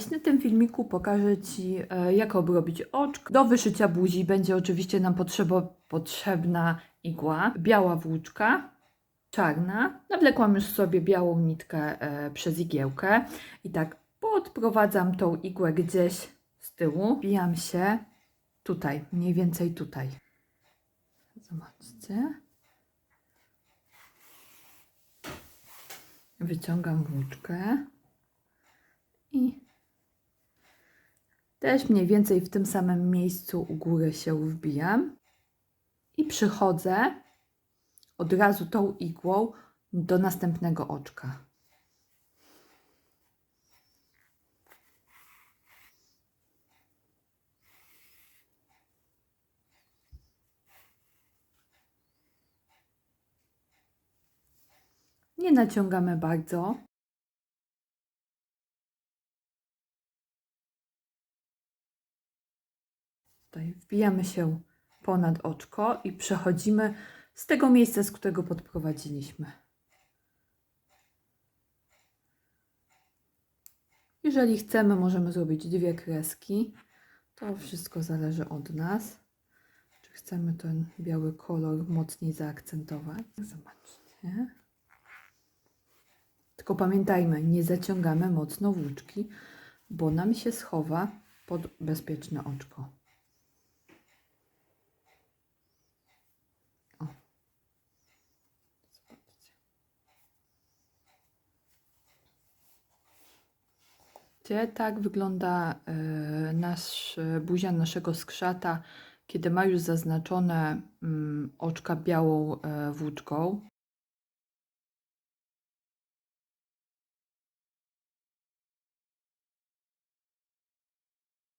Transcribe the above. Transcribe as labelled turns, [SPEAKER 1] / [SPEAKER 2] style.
[SPEAKER 1] W tym filmiku pokażę Ci, e, jak obrobić oczko. Do wyszycia buzi będzie oczywiście nam potrzebna igła, biała włóczka, czarna. Nawlekłam już sobie białą nitkę e, przez igiełkę i tak podprowadzam tą igłę gdzieś z tyłu. Bijam się tutaj, mniej więcej tutaj. Zobaczcie. Wyciągam włóczkę i też mniej więcej w tym samym miejscu u góry się wbijam i przychodzę od razu tą igłą do następnego oczka. Nie naciągamy bardzo. Tutaj wbijamy się ponad oczko i przechodzimy z tego miejsca, z którego podprowadziliśmy. Jeżeli chcemy, możemy zrobić dwie kreski. To wszystko zależy od nas. Czy chcemy ten biały kolor mocniej zaakcentować? Zobaczcie. Tylko pamiętajmy, nie zaciągamy mocno włóczki, bo nam się schowa pod bezpieczne oczko. Tak wygląda e, nasz e, buzia naszego skrzata, kiedy ma już zaznaczone mm, oczka białą e, włóczką.